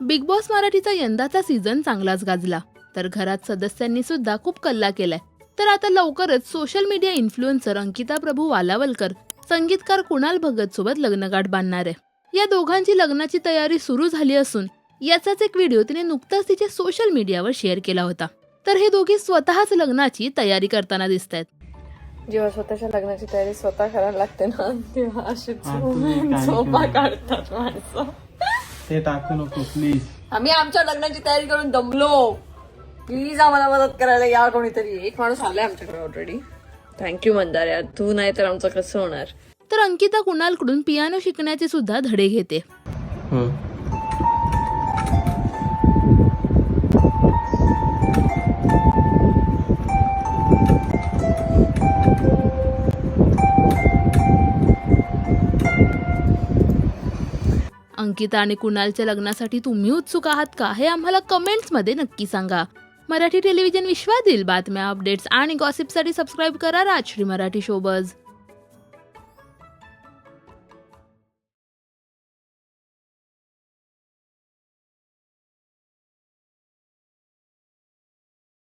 Big boss मराठीचा यंदाचा season चांगलाच गाजला. तर घरात सदस्यांनी सुद्धा खूप कल्ला केलाय. तर आता लवकरच social media influencer Ankita Prabhu Walawalkar संगीतकार कुणाल भगत सोबत लग्नगाठ बांधणार आहे. या दोघांची लग्नाची तयारी सुरू झाली असून याचाच एक व्हिडिओ तिने नुकताच तिच्या सोशल मीडियावर शेअर केला होता. तर हे दोघे स्वतःच लग्नाची तयारी करताना दिसत आहेत जेव्हा स्वतःच्या लग्नाची तयारी स्वतः करायला लागते ना तेव्हा काय झोपा? काढतात माणसं. ते टाकू नको प्लीज आम्ही आमच्या लग्नाची तयारी करून दमलो. प्लीज आम्हाला मदत करायला या कोणीतरी. एक माणूस आलाय आमच्याकडे ऑलरेडी थँक्यू मंदार यार तू नाही तर आमचं कसं होणार? तर अंकिता कुणालकडून पियानो शिकण्याचे सुद्धा धडे घेते. अंकिता आणि कुणालच्या लग्नासाठी तुम्ही उत्सुक आहात का हे आम्हाला कमेंट्समध्ये नक्की सांगा. मराठी टेलिव्हिजन विश्वातील बातम्या अपडेट्स आणि गॉसिपसाठी सबस्क्राईब करा राजश्री मराठी शोबज